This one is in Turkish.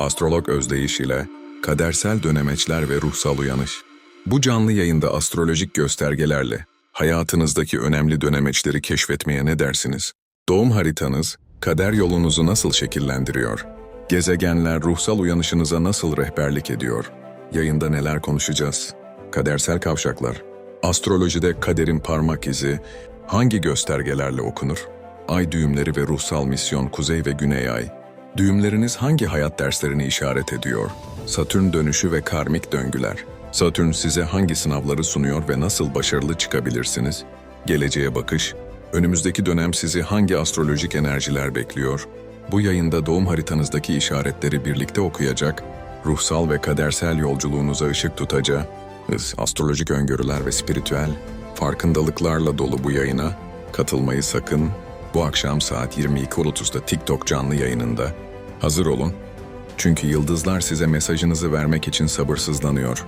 Astrolog Özdeyiş ile kadersel dönemeçler ve ruhsal uyanış. Bu canlı yayında astrolojik göstergelerle hayatınızdaki önemli dönemeçleri keşfetmeye ne dersiniz? Doğum haritanız kader yolunuzu nasıl şekillendiriyor? Gezegenler ruhsal uyanışınıza nasıl rehberlik ediyor? Yayında neler konuşacağız? Kadersel kavşaklar. Astrolojide kaderin parmak izi hangi göstergelerle okunur? Ay düğümleri ve ruhsal misyon kuzey ve güney ay. Düğümleriniz hangi hayat derslerini işaret ediyor? Satürn dönüşü ve karmik döngüler. Satürn size hangi sınavları sunuyor ve nasıl başarılı çıkabilirsiniz? Geleceğe bakış. Önümüzdeki dönem sizi hangi astrolojik enerjiler bekliyor? Bu yayında doğum haritanızdaki işaretleri birlikte okuyacak, ruhsal ve kadersel yolculuğunuza ışık tutacağız. Astrolojik öngörüler ve spiritüel farkındalıklarla dolu bu yayına katılmayı sakın. Bu akşam saat 22.30'da TikTok canlı yayınında. Hazır olun. Çünkü yıldızlar size mesajınızı vermek için sabırsızlanıyor.